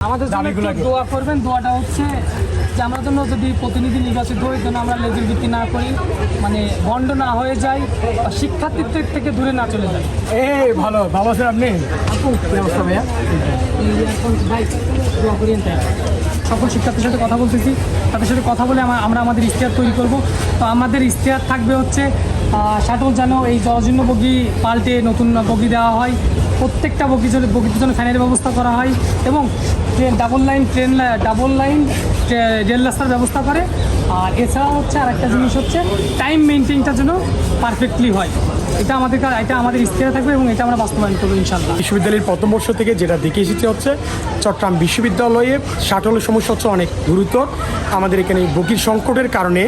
আমাদের জন্য দোয়া করবেন দোয়াটা হচ্ছে যে আমরা জন্য যদি প্রতিনিধি নির্বাচিত হই যেন আমরা লেজের ভিত্তি না করি মানে বন্ড না হয়ে যাই বা শিক্ষার্থীদের থেকে দূরে না চলে যাই। এ ভালো ভালো আছেন আপনি? ভাই দোয়া করিয়েন তাই। সকল শিক্ষার্থীর সাথে কথা বলতেছি। তাদের সাথে কথা বলে আমা- আমরা আমাদের ইশতেহার তৈরি করব। তো আমাদের ইশতেহার থাকবে হচ্ছে শাটল যেন এই জরাজীর্ণ বগি পাল্টে নতুন বগি দেওয়া হয়। প্রত্যেকটা বগি জন্য বগির জন্য ফ্যানের ব্যবস্থা করা হয় এবং train double line train double line rail রাস্তার ব্যবস্থা করে। আর এছাড়াও হচ্ছে আর একটা জিনিস হচ্ছে টাইম মেনটেনটা যেন পারফেক্টলি হয়। এটা আমাদের এটা আমাদের ইশতেহার থাকবে এবং এটা আমরা বাস্তবায়ন করব ইনশাল্লাহ বিশ্ববিদ্যালয়ের প্রথম বর্ষ থেকে যেটা দেখে এসেছি হচ্ছে, চট্টগ্রাম বিশ্ববিদ্যালয়ে শাটলের সমস্যা হচ্ছে অনেক গুরুতর আমাদের এখানে বগির সংকটের কারণে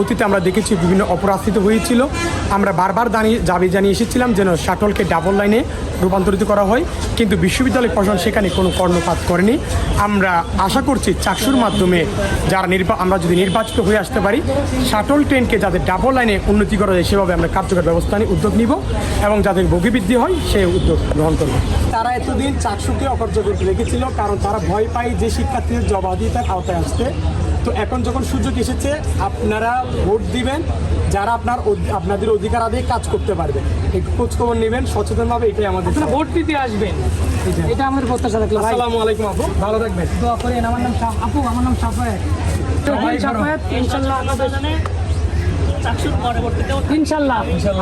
অতীতে আমরা দেখেছি বিভিন্ন অপরাস্থিত হয়েছিল। আমরা বারবার দাঁড়িয়ে দাবি জানিয়ে এসেছিলাম যেন শাটলকে ডাবল লাইনে রূপান্তরিত করা হয়, কিন্তু বিশ্ববিদ্যালয় প্রশাসন সেখানে কোনো কর্ণপাত করেনি। আমরা আশা করছি চাকসুর মাধ্যমে যারা নির্বা আমরা যদি নির্বাচিত হয়ে আসতে পারি শাটল ট্রেনকে যাতে ডাবল লাইনে উন্নতি করা যায়, সেভাবে আমরা কার্যকর ব্যবস্থা নিয়ে উদ্যোগ নিব এবং যাদের বগি বৃদ্ধি হয় সে উদ্যোগ গ্রহণ করব। তারা এতদিন চাকসুকে অকার্যকর রেখেছিল কারণ তারা ভয় পায় যে শিক্ষার্থীদের জবাব জবাবদিহিতার আওতায় আসতে। তো এখন যখন সুযোগ এসেছে আপনারা ভোট দিবেন যারা আপনার আপনাদের অধিকার আদায়ে কাজ করতে পারবে। একটু খোঁজখবর নেবেন সচেতনভাবে এটাই আমাদের ভোট দিতে আসবেন। এটা আমাদের প্রত্যাশা থাকল। আসসালামু আলাইকুম আপু ভালো থাকবেন। দোয়া করেন। আমার নাম আপু আমার নাম সাফায়েত সাফায়েত ইনশাল্লাহ ইনশাল্লাহ।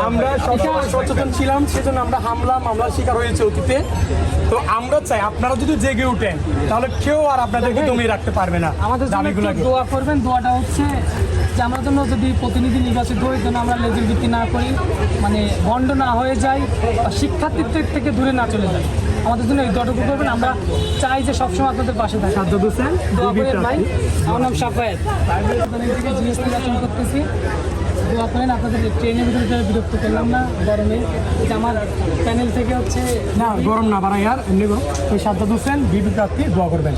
আমরা সবসময় সচেতন ছিলাম সেজন্য আমরা হামলা মামলার শিকার হয়েছে অতীতে। তো আমরা চাই আপনারা যদি জেগে উঠেন তাহলে কেউ আর আপনাদেরকে দমিয়ে রাখতে পারবে না আমাদের দাবিগুলোকে। দোয়া করবেন দোয়াটা হচ্ছে যে আমরা জন্য যদি প্রতিনিধি নির্বাচিত হই যেন আমরা লেজুর ভিত্তি না করি মানে বন্ড না হয়ে যাই বা শিক্ষার্থীত্বের থেকে দূরে না চলে যাই আমাদের জন্য এই করবেন। আমরা চাই যে সবসময় আপনাদের পাশে থাকি। সাজ্জাদ হোসেন দোয়া করেন ভাই। আমার নাম সাফায়েত আপনাদের থেকে জিএস নির্বাচন করতেছি। দোয়া করেন আপনাদের ট্রেনের ভিতরে যারা বিরক্ত করলাম না গরমে। এটা আমার প্যানেল থেকে হচ্ছে না গরম না বাড়াই আর এমনি গরম ওই সাজ্জাদ হোসেন বিবি প্রার্থী দোয়া করবেন।